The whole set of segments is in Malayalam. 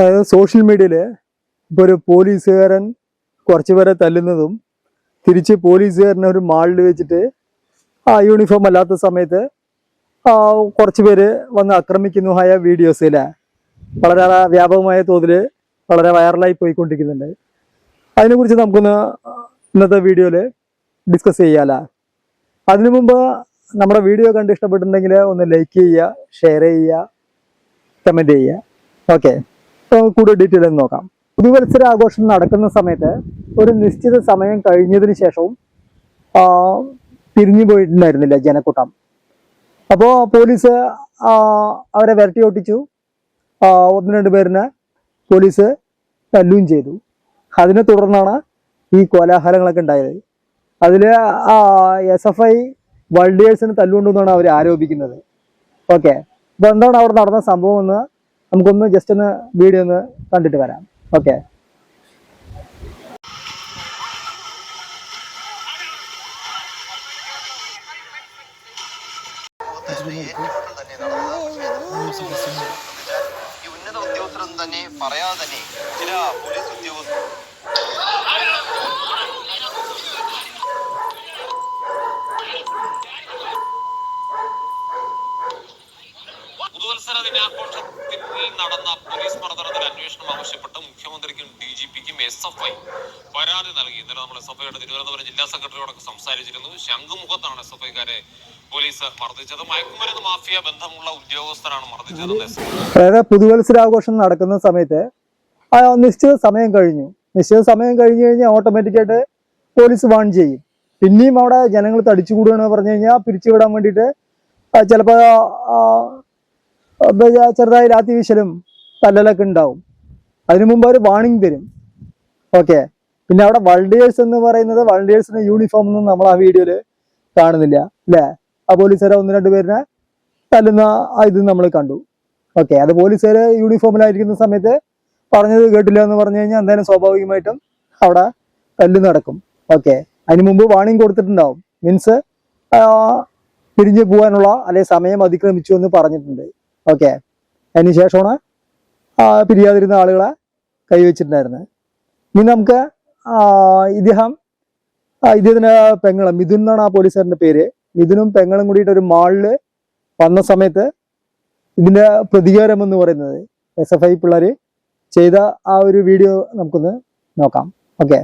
അതായത് സോഷ്യൽ മീഡിയയിൽ ഇപ്പോൾ ഒരു പോലീസുകാരൻ കുറച്ച് പേരെ തല്ലുന്നതും തിരിച്ച് പോലീസുകാരനെ ഒരു മാളിൽ വെച്ചിട്ട് ആ യൂണിഫോം അല്ലാത്ത സമയത്ത് കുറച്ച് പേര് വന്ന് ആക്രമിക്കുന്നതായ വീഡിയോസ് അല്ലേ വളരെ വ്യാപകമായ തോതിൽ വളരെ വൈറലായി പോയിക്കൊണ്ടിരിക്കുന്നുണ്ട്. അതിനെക്കുറിച്ച് നമുക്കൊന്ന് ഇന്നത്തെ വീഡിയോയിൽ ഡിസ്കസ് ചെയ്യാല. അതിനു മുമ്പ് നമ്മുടെ വീഡിയോ കണ്ട് ഇഷ്ടപ്പെട്ടിട്ടുണ്ടെങ്കിൽ ഒന്ന് ലൈക്ക് ചെയ്യുക ഷെയർ ചെയ്യുക കമന്റ് ചെയ്യുക. ഓക്കെ കൂടുതൽ ഡീറ്റെയിൽ എന്ന് നോക്കാം. പുതുവത്സര ആഘോഷം നടക്കുന്ന സമയത്ത് ഒരു നിശ്ചിത സമയം കഴിഞ്ഞതിന് ശേഷവും തിരിഞ്ഞു പോയിട്ടുണ്ടായിരുന്നില്ല ജനക്കൂട്ടം. അപ്പോൾ പോലീസ് അവരെ വിരട്ടി ഓട്ടിച്ചു ഒന്ന് രണ്ട് പേരിനെ പോലീസ് തല്ലുകയും ചെയ്തു. അതിനെ തുടർന്നാണ് ഈ കോലാഹലങ്ങളൊക്കെ ഉണ്ടായത്. അതിൽ എസ് എഫ് ഐ വൾഡിയേഴ്സിന് തല്ലുകൊണ്ടെന്നാണ് അവർ ആരോപിക്കുന്നത്. ഓക്കെ. അപ്പോൾ എന്താണ് അവിടെ നടന്ന സംഭവം എന്ന് നമുക്കൊന്ന് ജസ്റ്റ് ഒന്ന് വീഡിയോ ഒന്ന് കണ്ടിട്ട് വരാം. ഓക്കെ എസ് എഫ് ഐയുടെ തിരുവനന്തപുരം ജില്ലാ സെക്രട്ടറിയോടൊക്കെ സംസാരിച്ചിരുന്നു. ശംഖുമുഖത്താണ് എസ് എഫ് ഐക്കാരെ പോലീസ് മർദ്ദിച്ചത്. മയക്കുമരുന്ന് മാഫിയ ബന്ധമുള്ള ഉദ്യോഗസ്ഥരാണ് മർദ്ദിച്ചത്. അതായത് പുതുവത്സരാഘോഷം നടക്കുന്ന സമയത്ത് നിശ്ചിത സമയം കഴിഞ്ഞു. നിശ്ചിത സമയം കഴിഞ്ഞു കഴിഞ്ഞാൽ ഓട്ടോമാറ്റിക്കായിട്ട് പോലീസ് വാൺ ചെയ്യും. പിന്നെയും അവിടെ ജനങ്ങൾ തടിച്ചുകൂടുകയെന്ന് പറഞ്ഞു കഴിഞ്ഞാൽ പിരിച്ചുവിടാൻ വേണ്ടിയിട്ട് ചിലപ്പോൾ ചെറുതായി രാത്രി വീശലും തല്ലലൊക്കെ ഉണ്ടാവും. അതിനു മുമ്പ് അവർ വാണിംഗ് തരും. ഓക്കെ പിന്നെ അവിടെ വൾഡിയേഴ്സ് എന്ന് പറയുന്നത് വൾഡിയേഴ്സിന്റെ യൂണിഫോം ഒന്നും നമ്മൾ ആ വീഡിയോയിൽ കാണുന്നില്ല അല്ലേ? ആ പോലീസുകാരെ ഒന്ന് രണ്ട് പേരിനെ തല്ലുന്ന ഇത് നമ്മൾ കണ്ടു. ഓക്കെ അത് പോലീസുകാര് യൂണിഫോമിലായിരിക്കുന്ന സമയത്ത് പറഞ്ഞത് കേട്ടില്ല എന്ന് പറഞ്ഞു കഴിഞ്ഞാൽ എന്തായാലും സ്വാഭാവികമായിട്ടും അവിടെ തല്ല് നടക്കും. ഓക്കെ അതിന് മുമ്പ് വാണിംഗ് കൊടുത്തിട്ടുണ്ടാവും. മീൻസ് പിരിഞ്ഞു പോകാനുള്ള അല്ലെ സമയം അതിക്രമിച്ചു എന്ന് പറഞ്ഞിട്ടുണ്ട്. ഓക്കെ അതിന് ശേഷമാണ് പിരിയാതിരുന്ന ആളുകളെ കൈവച്ചിട്ടുണ്ടായിരുന്നത്. ഇനി നമുക്ക് ഇദ്ദേഹം ആ, ഇദ്ദേഹത്തിന്റെ പെങ്ങൾ മിഥുൻ എന്നാണ് ആ പോലീസുകാരന്റെ പേര്. മിഥുനും പെങ്ങളും കൂടിയിട്ട് ഒരു മാളിൽ വന്ന സമയത്ത് ഇതിന്റെ പ്രതികാരം എന്ന് പറയുന്നത് എസ് എഫ് ഐ പിള്ളേർ ചെയ്ത ആ ഒരു വീഡിയോ നമുക്കൊന്ന് നോക്കാം. ഓക്കെ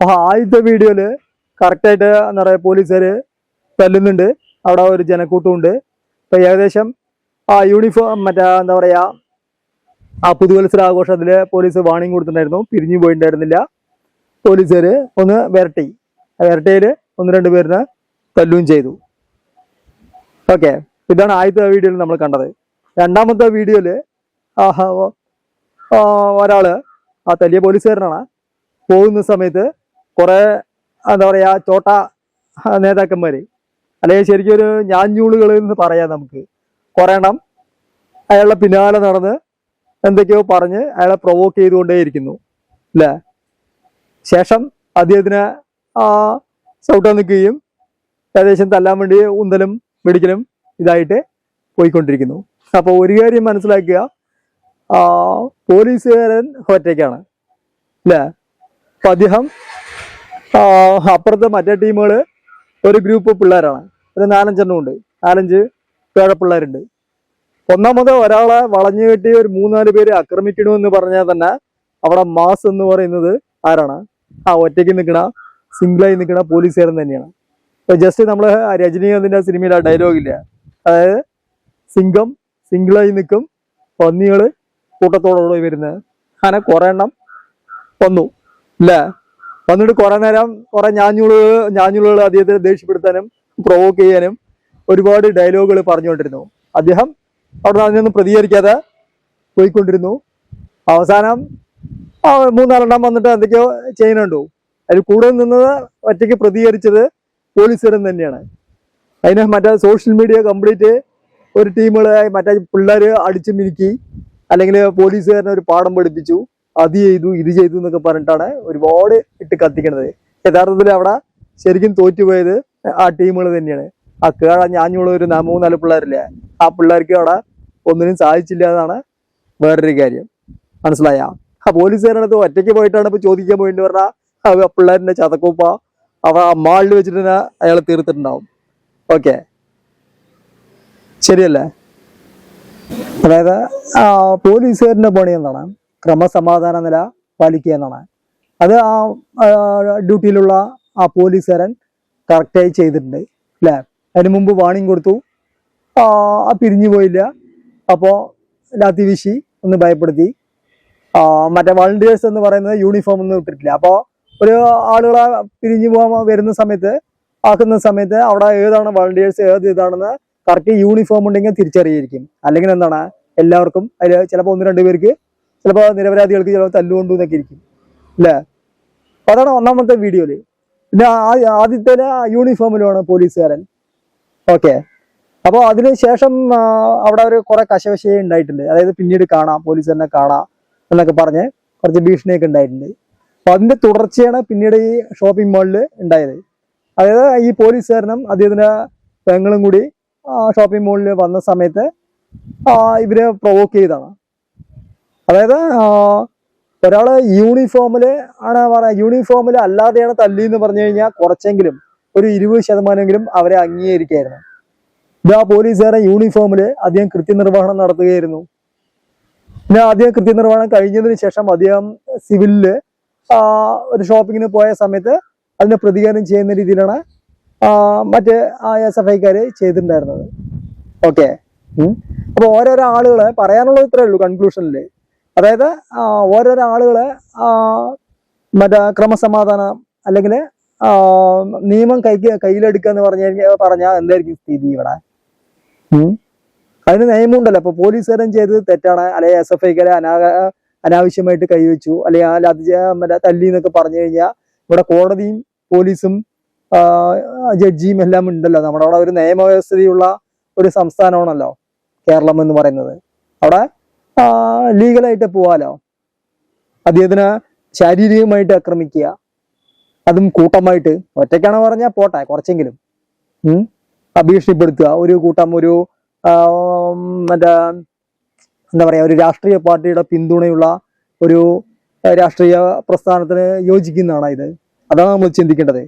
അപ്പൊ ആദ്യത്തെ വീഡിയോയിൽ കറക്റ്റായിട്ട് എന്താ പറയാ പോലീസുകാര് തല്ലുന്നുണ്ട്. അവിടെ ഒരു ജനക്കൂട്ടമുണ്ട് അപ്പോൾ ഏകദേശം ആ യൂണിഫോം മറ്റേ എന്താ പറയാ ആ പുതുവത്സര ആഘോഷത്തിൽ പോലീസ് വാണിംഗ് കൊടുത്തിട്ടുണ്ടായിരുന്നു. പിരിഞ്ഞു പോയിട്ടുണ്ടായിരുന്നില്ല. പോലീസുകാര് ഒന്ന് വിരട്ടി. വിരട്ടയിൽ ഒന്ന് രണ്ട് പേരിനെ തല്ലുകയും ചെയ്തു. ഓക്കെ. ഇതാണ് ആദ്യത്തെ വീഡിയോയിൽ നമ്മൾ കണ്ടത്. രണ്ടാമത്തെ ആ, ഒരാൾ ആ തല്ലിയ പോലീസുകാരനാണ് പോകുന്ന സമയത്ത് കുറെ എന്താ പറയാ ചോട്ട നേതാക്കന്മാര്. അല്ലെങ്കിൽ ശരിക്കും ഒരു ഞാഞ്ഞൂളുകൾ എന്ന് പറയാം നമുക്ക്. കുറെ എണ്ണം അയാളുടെ പിന്നാലെ നടന്ന് എന്തൊക്കെയോ പറഞ്ഞ് അയാളെ പ്രൊവോക്ക് ചെയ്തുകൊണ്ടേയിരിക്കുന്നു. അല്ലേ ശേഷം അദ്ദേഹത്തിന് ചവിട്ടാൻ നിൽക്കുകയും ഏകദേശം തല്ലാൻ വേണ്ടി ഉന്തലും വെടിക്കലും ഇതായിട്ട് പോയിക്കൊണ്ടിരിക്കുന്നു. അപ്പോൾ ഒരു കാര്യം മനസ്സിലാക്കുക. പോലീസുകാരൻ ഒറ്റയ്ക്കാണ്. അല്ലേ അപ്പൊ അദ്ദേഹം അപ്പുറത്തെ മറ്റേ ടീമുകൾ ഒരു ഗ്രൂപ്പ് പിള്ളേരാണ്. ഒരു നാലഞ്ചെണ്ണം ഉണ്ട്. നാലഞ്ച് പിള്ളേരുണ്ട്. ഒന്നാമത് ഒരാളെ വളഞ്ഞു കെട്ടി ഒരു മൂന്നാൽ പേര് ആക്രമിക്കണമെന്ന് പറഞ്ഞാൽ തന്നെ അവിടെ മാസ് എന്ന് പറയുന്നത് ആരാണ്? ആ ഒറ്റയ്ക്ക് നിൽക്കണ സിംഗിളായി നിൽക്കണ പോലീസുകാരൻ തന്നെയാണ്. ഇപ്പൊ ജസ്റ്റ് നമ്മൾ രജനീകാന്തിന്റെ സിനിമയിൽ ആ ഡയലോഗ് ഇല്ല? അതായത് സിംഗം സിംഗിളായി നിൽക്കും പന്നികൾ കൂട്ടത്തോടെ വരുന്നത്. അങ്ങനെ കുറെ എണ്ണം വന്നു. ഇല്ലേ വന്നിട്ട് കുറെ നേരം കുറെ ഞാഞ്ഞുളുകൾ ഞാഞ്ഞുളുകൾ അദ്ദേഹത്തെ ദേഷ്യപ്പെടുത്താനും പ്രൊവോക്ക് ചെയ്യാനും ഒരുപാട് ഡയലോഗുകൾ പറഞ്ഞുകൊണ്ടിരുന്നു. അദ്ദേഹം അവിടെ അതിനൊന്നും പ്രതികരിക്കാതെ പോയിക്കൊണ്ടിരുന്നു. അവസാനം മൂന്നാലെണ്ണം വന്നിട്ട് എന്തൊക്കെയോ ചെയ്യുന്നുണ്ടോ? അതിൽ കൂടെ നിന്നത് ഒറ്റയ്ക്ക് പ്രതികരിച്ചത് പോലീസുകാരൻ തന്നെയാണ്. അതിന് മറ്റേ സോഷ്യൽ മീഡിയ കംപ്ലീറ്റ് ഒരു ടീമുകളെ മറ്റേ പിള്ളേർ അടിച്ചു മിനുക്കി അല്ലെങ്കിൽ പോലീസുകാരനെ ഒരു പാഠം പഠിപ്പിച്ചു. അത് ചെയ്തു ഇത് ചെയ്തു എന്നൊക്കെ പറഞ്ഞിട്ടാണ് ഒരുപാട് ഇട്ട് കത്തിക്കണത്. യഥാർത്ഥത്തിൽ അവിടെ ശരിക്കും തോറ്റുപോയത് ആ ടീമുകൾ തന്നെയാണ്. ആ കേട ഞാഞ്ഞുള്ള ഒരു മൂന്ന് മൂന്നാൽ പിള്ളേരില്ലേ ആ പിള്ളേർക്ക് അവിടെ ഒന്നിനും സാധിച്ചില്ല എന്നാണ് വേറൊരു കാര്യം. മനസ്സിലായ? ആ പോലീസുകാരനടുത്ത് ഒറ്റയ്ക്ക് പോയിട്ടാണ് ഇപ്പൊ ചോദിക്കാൻ പോയിട്ട് പറഞ്ഞാൽ ആ പിള്ളേരിന്റെ ചതക്കൂപ്പ അവ മാളിൽ വെച്ചിട്ട് തന്നെ അയാൾ തീർത്തിട്ടുണ്ടാവും. ഓക്കെ. ശരിയല്ലേ? അതായത് ആ പോലീസുകാരന്റെ പണി എന്താണ്? ക്രമസമാധാന നില പാലിക്കുക എന്നാണ്. അത് ആ ഡ്യൂട്ടിയിലുള്ള ആ പോലീസുകാരൻ കറക്റ്റായി ചെയ്തിട്ടുണ്ട് അല്ലേ? അതിന് മുമ്പ് വാണിംഗ് കൊടുത്തു. പിരിഞ്ഞു പോയില്ല. അപ്പോൾ ലാത്തി വീശി ഒന്ന് ഭയപ്പെടുത്തി. മറ്റേ വളണ്ടിയേഴ്സ് എന്ന് പറയുന്നത് യൂണിഫോം ഒന്നും ഇട്ടിട്ടില്ല. അപ്പോൾ ഒരു ആളുകളെ പിരിഞ്ഞു പോകാൻ വരുന്ന സമയത്ത് ആക്കുന്ന സമയത്ത് അവിടെ ഏതാണ് വളണ്ടിയേഴ്സ് ഏത് ഇതാണെന്ന് കറക്റ്റ് യൂണിഫോം ഉണ്ടെങ്കിൽ തിരിച്ചറിയായിരിക്കും. അല്ലെങ്കിൽ എന്താണ് എല്ലാവർക്കും അതിൽ ചിലപ്പോൾ ഒന്ന് രണ്ട് പേർക്ക് ചിലപ്പോൾ നിരപരാധികൾക്ക് ചിലപ്പോൾ തല്ലുകൊണ്ടു എന്നൊക്കെ ഇരിക്കും. അല്ലേ? അപ്പൊ അതാണ് ഒന്നാമത്തെ വീഡിയോയിൽ. പിന്നെ ആദ്യത്തെ യൂണിഫോമിലുമാണ് പോലീസുകാരൻ. ഓക്കെ. അപ്പോൾ അതിന് ശേഷം അവിടെ ഒരു കുറെ കശവശയെ ഉണ്ടായിട്ടുണ്ട്. അതായത് പിന്നീട് കാണാം പോലീസുകാരനെ കാണാം എന്നൊക്കെ പറഞ്ഞ് കുറച്ച് ഭീഷണിയൊക്കെ ഉണ്ടായിട്ടുണ്ട്. അപ്പൊ അതിന്റെ തുടർച്ചയാണ് പിന്നീട് ഈ ഷോപ്പിംഗ് മാളിൽ ഉണ്ടായത്. അതായത് ഈ പോലീസുകാരനും അദ്ദേഹത്തിന്റെ പെങ്ങളും കൂടി ഷോപ്പിംഗ് മാളിൽ വന്ന സമയത്ത് ഇവരെ പ്രൊവോക്ക് ചെയ്താണ് അതായത് ഒരാൾ ഒരാൾ യൂണിഫോമിൽ ആണ് പറയാ യൂണിഫോമിൽ അല്ലാതെയാണ് തല്ലി എന്ന് പറഞ്ഞു കഴിഞ്ഞാൽ കുറച്ചെങ്കിലും ഒരു ഇരുപത് ശതമാനമെങ്കിലും അവരെ അംഗീകരിക്കായിരുന്നു. ഇത് ആ പോലീസുകാരെ യൂണിഫോമിൽ അദ്ദേഹം കൃത്യനിർവഹണം നടത്തുകയായിരുന്നു. പിന്നെ അദ്ദേഹം കൃത്യനിർവഹണം കഴിഞ്ഞതിന് ശേഷം അദ്ദേഹം സിവിലിൽ ഒരു ഷോപ്പിങ്ങിന് പോയ സമയത്ത് അതിനെ പ്രതികാരം ചെയ്യുന്ന രീതിയിലാണ് മറ്റ് എസ് എഫ് ഐക്കാര് ചെയ്തിട്ടുണ്ടായിരുന്നത് ഓക്കെ അപ്പൊ ഓരോരോ ആളുകളെ പറയാനുള്ളത് ഇത്രേ ഉള്ളൂ കൺക്ലൂഷനിൽ അതായത് ഓരോരോ ആളുകളെ മറ്റേ ക്രമസമാധാനം അല്ലെങ്കിൽ നിയമം കൈക്ക് കയ്യിലെടുക്കുക എന്ന് പറഞ്ഞു കഴിഞ്ഞാൽ പറഞ്ഞാൽ എന്തായിരിക്കും സ്ഥിതി ഇവിടെ? അതിന് നിയമമുണ്ടല്ലോ. അപ്പൊ പോലീസുകാരൻ ചെയ്തത് തെറ്റാണ്. അല്ലെങ്കിൽ എസ് എഫ് ഐക്കാരെ അനാ അനാവശ്യമായിട്ട് കൈവച്ചു. അല്ലെങ്കിൽ ലതി മറ്റേ തല്ലി എന്നൊക്കെ പറഞ്ഞു കഴിഞ്ഞാൽ ഇവിടെ കോടതിയും പോലീസും ജഡ്ജിയും എല്ലാം ഉണ്ടല്ലോ. നമ്മുടെ അവിടെ ഒരു നിയമവ്യവസ്ഥയുള്ള ഒരു സംസ്ഥാനമാണല്ലോ കേരളം എന്ന് പറയുന്നത്. അവിടെ ലീഗലായിട്ട് പോവാലോ? അദ്ദേഹത്തിന് ശാരീരികമായിട്ട് ആക്രമിക്കുക. അതും കൂട്ടമായിട്ട്. ഒറ്റയ്ക്കാണ് പറഞ്ഞാൽ പോട്ടെ കുറച്ചെങ്കിലും. ഭീഷണിപ്പെടുത്തുക ഒരു കൂട്ടം ഒരു മറ്റേ എന്താ പറയുക ഒരു രാഷ്ട്രീയ പാർട്ടിയുടെ പിന്തുണയുള്ള ഒരു രാഷ്ട്രീയ പ്രസ്ഥാനത്തിന് യോജിക്കുന്നതാണ് ഇത്? അതാണ് നമ്മൾ ചിന്തിക്കേണ്ടത്.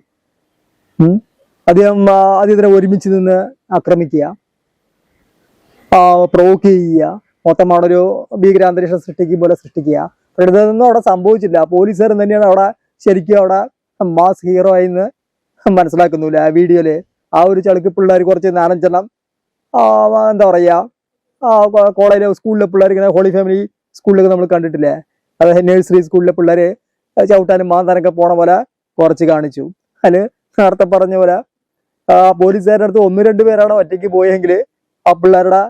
അദ്ദേഹം അദ്ദേഹത്തിനെ ഒരുമിച്ച് നിന്ന് ആക്രമിക്കുക. പ്രൊവോക്ക് ചെയ്യുക. മൊത്തം ഒരു ഭീകരാന്തരീക്ഷം സൃഷ്ടിക്കും പോലെ സൃഷ്ടിക്കുക. പക്ഷേ ഇതൊന്നും അവിടെ സംഭവിച്ചില്ല പോലീസുകാരൻ തന്നെയാണ് അവിടെ ശരിക്കും അവിടെ മാസ് ഹീറോ ആയിന്ന് മനസ്സിലാക്കുന്നില്ല. ആ വീഡിയോയിൽ ആ ഒരു ചളുക്ക് പിള്ളേർ കുറച്ച് നാലഞ്ചെണ്ണം എന്താ പറയാ കോളേജിലെ സ്കൂളിലെ പിള്ളേർ ഇങ്ങനെ ഹോളി ഫാമിലി സ്കൂളിലൊക്കെ നമ്മൾ കണ്ടിട്ടില്ലേ? അതായത് നഴ്സറി സ്കൂളിലെ പിള്ളേർ ചവിട്ടാനും മാന്താനൊക്കെ പോണ പോലെ കുറച്ച് കാണിച്ചു. അതിൽ നേരത്തെ പറഞ്ഞ പോലെ പോലീസുകാരുടെ അടുത്ത് ഒന്ന് രണ്ട് പേരാണ് ഒറ്റയ്ക്ക് പോയെങ്കിൽ ആ പിള്ളേരുടെ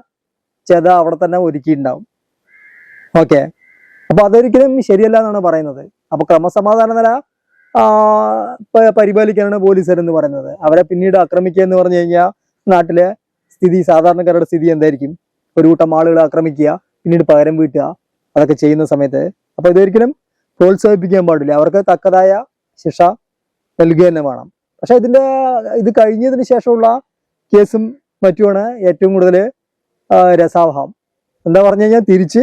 ചെത അവിടെ തന്നെ ഒരുക്കിയിട്ടുണ്ടാവും. ഓക്കെ അപ്പൊ അതൊരിക്കലും ശരിയല്ല എന്നാണ് പറയുന്നത്. അപ്പൊ ക്രമസമാധാന നില പരിപാലിക്കാനാണ് പോലീസുകാർ എന്ന് പറയുന്നത്. അവരെ പിന്നീട് ആക്രമിക്കുക എന്ന് പറഞ്ഞു കഴിഞ്ഞാൽ നാട്ടിലെ സ്ഥിതി സാധാരണക്കാരുടെ സ്ഥിതി എന്തായിരിക്കും? ഒരു കൂട്ടം ആളുകളെ ആക്രമിക്കുക പിന്നീട് പകരം വീട്ടുക അതൊക്കെ ചെയ്യുന്ന സമയത്ത്. അപ്പൊ ഇതൊരിക്കലും പ്രോത്സാഹിപ്പിക്കാൻ പാടില്ല. അവർക്ക് തക്കതായ ശിക്ഷ നൽകുക തന്നെ വേണം. പക്ഷെ ഇതിന്റെ ഇത് കഴിഞ്ഞതിന് ശേഷമുള്ള കേസും മറ്റുമാണ് ഏറ്റവും കൂടുതൽ രസാവഹം. എന്താ പറഞ്ഞു കഴിഞ്ഞാൽ തിരിച്ച്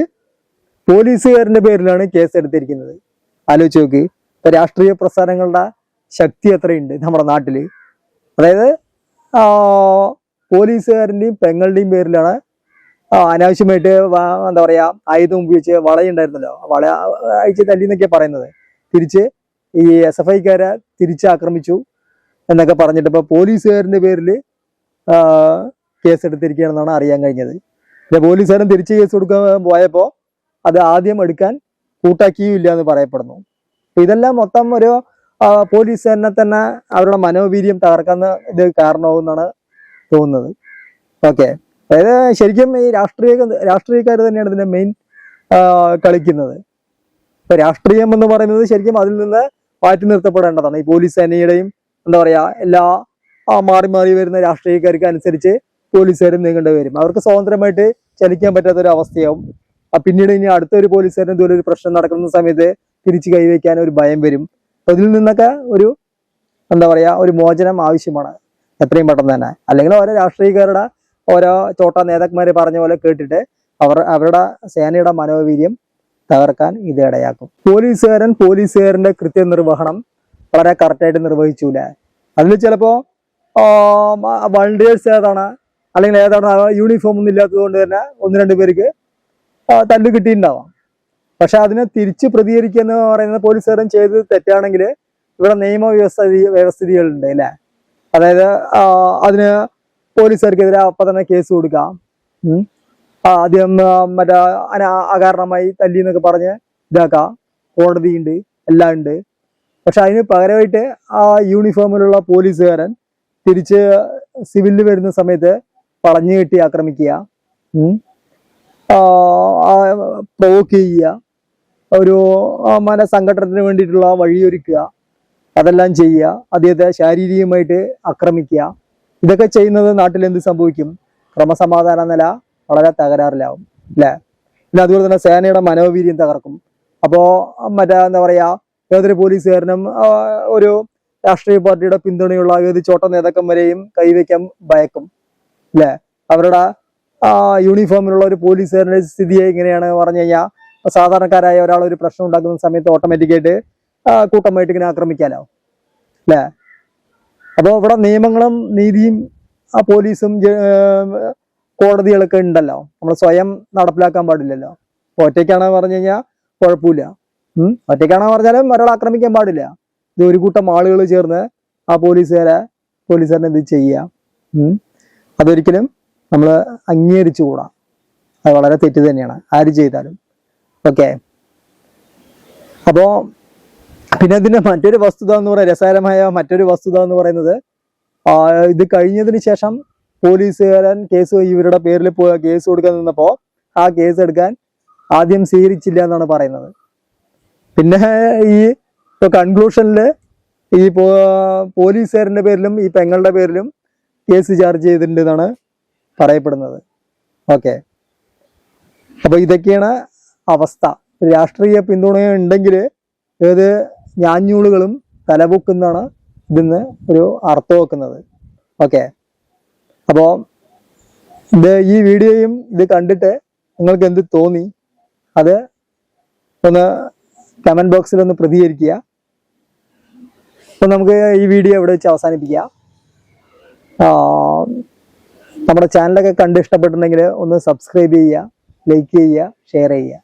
പോലീസുകാരന്റെ പേരിലാണ് കേസ് എടുത്തിരിക്കുന്നത് ആലോചിച്ച് നോക്ക്. ഇപ്പൊ രാഷ്ട്രീയ പ്രസ്ഥാനങ്ങളുടെ ശക്തി എത്രയുണ്ട് നമ്മുടെ നാട്ടിൽ? അതായത് പോലീസുകാരന്റെയും പെങ്ങളുടെയും പേരിലാണ് അനാവശ്യമായിട്ട് എന്താ പറയാ ആയുധം ഉപയോഗിച്ച് വളയുണ്ടായിരുന്നല്ലോ. വള അയച്ച് തല്ലി എന്നൊക്കെയാ പറയുന്നത്. തിരിച്ച് ഈ എസ് എഫ് ഐക്കാരെ തിരിച്ച് ആക്രമിച്ചു എന്നൊക്കെ പറഞ്ഞിട്ട് പോലീസുകാരന്റെ പേരിൽ കേസ് എടുത്തിരിക്കുകയാണെന്നാണ് അറിയാൻ കഴിഞ്ഞത്. പിന്നെ പോലീസുകാരൻ തിരിച്ച് കേസ് കൊടുക്കാൻ പോയപ്പോൾ അത് ആദ്യം എടുക്കാൻ കൂട്ടാക്കിയില്ല എന്ന് പറയപ്പെടുന്നു ഇതെല്ലാം മൊത്തം ഒരു പോലീസുകാരനെ തന്നെ അവരുടെ മനോവീര്യം തകർക്കുന്ന ഇത് കാരണമാവുമെന്നാണ് തോന്നുന്നത്. ഓക്കെ. അതായത് ശരിക്കും ഈ രാഷ്ട്രീയ രാഷ്ട്രീയക്കാർ തന്നെയാണ് ഇതിന്റെ മെയിൻ കളിക്കുന്നത്. ഇപ്പൊ രാഷ്ട്രീയം എന്ന് പറയുന്നത് ശരിക്കും അതിൽ നിന്ന് മാറ്റി നിർത്തപ്പെടേണ്ടതാണ്. ഈ പോലീസ് സേനയുടെയും എന്താ പറയാ എല്ലാ മാറി മാറി വരുന്ന രാഷ്ട്രീയക്കാർക്ക് അനുസരിച്ച് പോലീസുകാരും നീങ്ങേണ്ടി വരും അവർക്ക് സ്വതന്ത്രമായിട്ട് ചലിക്കാൻ പറ്റാത്ത ഒരു അവസ്ഥയാവും പിന്നീട് ഇനി അടുത്തൊരു പോലീസുകാരൻ ഇതുപോലെ ഒരു പ്രശ്നം നടക്കുന്ന സമയത്ത് തിരിച്ച് കൈവയ്ക്കാൻ ഒരു ഭയം വരും. അപ്പൊ ഇതിൽ നിന്നൊക്കെ ഒരു എന്താ പറയാ ഒരു മോചനം ആവശ്യമാണ്. എത്രയും പെട്ടെന്ന് തന്നെ. അല്ലെങ്കിൽ ഓരോ രാഷ്ട്രീയക്കാരുടെ ഓരോ ചോട്ട നേതാക്കന്മാരെ പറഞ്ഞ പോലെ കേട്ടിട്ട് അവർ അവരുടെ സേനയുടെ മനോവീര്യം തകർക്കാൻ ഇത് ഇടയാക്കും. പോലീസുകാരൻ പോലീസുകാരന്റെ കൃത്യനിർവഹണം വളരെ കറക്റ്റായിട്ട് നിർവഹിച്ചൂല അതിൽ ചിലപ്പോ വളണ്ടിയേഴ്സ് ഏതാണ് അല്ലെങ്കിൽ ഏതാണ് യൂണിഫോം ഒന്നും ഇല്ലാത്തത് കൊണ്ട് തന്നെ ഒന്ന് രണ്ട് പേർക്ക് തല്ലു കിട്ടിയിട്ടുണ്ടാവാം. പക്ഷെ അതിനെ തിരിച്ച് പ്രതികരിക്കുക എന്ന് പറയുന്നത് പോലീസുകാരൻ ചെയ്തത് തെറ്റാണെങ്കിൽ ഇവിടെ നിയമ വ്യവസ്ഥിതി വ്യവസ്ഥിതികളുണ്ട് അല്ലേ? അതായത് അതിന് പോലീസുകാർക്കെതിരെ അപ്പം തന്നെ കേസ് കൊടുക്കാം. ആദ്യം മറ്റേ അന അകാരണമായി തല്ലി എന്നൊക്കെ പറഞ്ഞ് ഇതാക്കാം. കോടതിയുണ്ട് എല്ലാം ഉണ്ട്. പക്ഷെ അതിന് പകരമായിട്ട് ആ യൂണിഫോമിലുള്ള പോലീസുകാരൻ തിരിച്ച് സിവിലിൽ വരുന്ന സമയത്ത് വളഞ്ഞു കെട്ടി ആക്രമിക്കുക. പ്രൊവോക്ക് ചെയ്യുക. ഒരു ആ, മന സംഘടനത്തിന് വേണ്ടിയിട്ടുള്ള വഴിയൊരുക്കുക. അതെല്ലാം ചെയ്യുക. അദ്ദേഹത്തെ ശാരീരികമായിട്ട് ആക്രമിക്കുക. ഇതൊക്കെ ചെയ്യുന്നത് നാട്ടിൽ എന്ത് സംഭവിക്കും? ക്രമസമാധാന നില വളരെ തകരാറിലാവും. അല്ലേ? പിന്നെ അതുപോലെ തന്നെ സേനയുടെ മനോവീര്യം തകർക്കും. അപ്പോൾ മറ്റേ എന്താ പറയുക ഏതൊരു പോലീസുകാരനും ഒരു രാഷ്ട്രീയ പാർട്ടിയുടെ പിന്തുണയുള്ള ഏത് ചോട്ട നേതാക്കന്മാരെയും കൈവയ്ക്കാൻ ഭയക്കും. അല്ലേ അവരുടെ ആ യൂണിഫോമിലുള്ള ഒരു പോലീസുകാരുടെ സ്ഥിതി എങ്ങനെയാണ് പറഞ്ഞു കഴിഞ്ഞാൽ സാധാരണക്കാരായ ഒരാൾ ഒരു പ്രശ്നം ഉണ്ടാക്കുന്ന സമയത്ത് ഓട്ടോമാറ്റിക്കായിട്ട് കൂട്ടമായിട്ട് ഇങ്ങനെ ആക്രമിക്കാലോ അല്ലേ അപ്പോൾ ഇവിടെ നിയമങ്ങളും നീതിയും ആ പോലീസും കോടതികളൊക്കെ ഉണ്ടല്ലോ. നമ്മൾ സ്വയം നടപ്പിലാക്കാൻ പാടില്ലല്ലോ. ഇപ്പൊ ഒറ്റയ്ക്കാണ് പറഞ്ഞു കഴിഞ്ഞാൽ കുഴപ്പമില്ല. ഒറ്റയ്ക്കാണെന്ന് പറഞ്ഞാലും ഒരാൾ ആക്രമിക്കാൻ പാടില്ല. ഇത് ഒരു കൂട്ടം ആളുകൾ ചേർന്ന് ആ പോലീസുകാരെ പോലീസുകാരനെ ഇത് ചെയ്യുക അതൊരിക്കലും നമ്മൾ അംഗീകരിച്ചുകൂടാ. അത് വളരെ തെറ്റ് തന്നെയാണ്. ആര് ചെയ്താലും. ഓക്കെ. അപ്പോൾ പിന്നെ ഇതിന്റെ മറ്റൊരു വസ്തുത എന്ന് പറയുന്നത് രസകരമായ മറ്റൊരു വസ്തുത എന്ന് പറയുന്നത് ഇത് കഴിഞ്ഞതിന് ശേഷം പോലീസുകാരൻ കേസ് ഇവരുടെ പേരിൽ കേസ് കൊടുക്കാൻ നിന്നപ്പോൾ ആ കേസ് എടുക്കാൻ ആദ്യം സ്വീകരിച്ചില്ല എന്നാണ് പറയുന്നത്. പിന്നെ ഈ ഇപ്പോൾ കൺക്ലൂഷനിൽ ഈ പോ- പോലീസുകാരന്റെ പേരിലും ഈ പെങ്ങളുടെ പേരിലും കേസ് ചാർജ് ചെയ്തിട്ടുണ്ട് എന്നാണ് പറയപ്പെടുന്നത്. ഓക്കെ അപ്പൊ ഇതൊക്കെയാണ് അവസ്ഥ. രാഷ്ട്രീയ പിന്തുണ ഉണ്ടെങ്കിൽ ഏത് ഞാഞ്ഞൂളുകളും തലപൊക്കുന്നതാണ് ഇതിന്ന് ഒരു അർത്ഥം വെക്കുന്നത്. ഓക്കെ അപ്പോൾ ഇത് ഈ വീഡിയോയും ഇത് കണ്ടിട്ട് നിങ്ങൾക്ക് എന്ത് തോന്നി? അത് ഒന്ന് കമന്റ് ബോക്സിൽ ഒന്ന് പ്രതികരിക്കുക. അപ്പൊ നമുക്ക് ഈ വീഡിയോ ഇവിടെ വെച്ച് അവസാനിപ്പിക്കാം. നമ്മുടെ ചാനലൊക്കെ കണ്ട് ഇഷ്ടപ്പെട്ടിട്ടുണ്ടെങ്കിൽ ഒന്ന് സബ്സ്ക്രൈബ് ചെയ്യുക ലൈക്ക് ചെയ്യുക ഷെയർ ചെയ്യുക.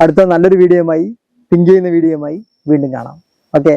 അടുത്ത നല്ലൊരു വീഡിയോയുമായി തിങ്ക് ചെയ്യുന്ന വീഡിയോയുമായി വീണ്ടും കാണാം. ഓക്കെ?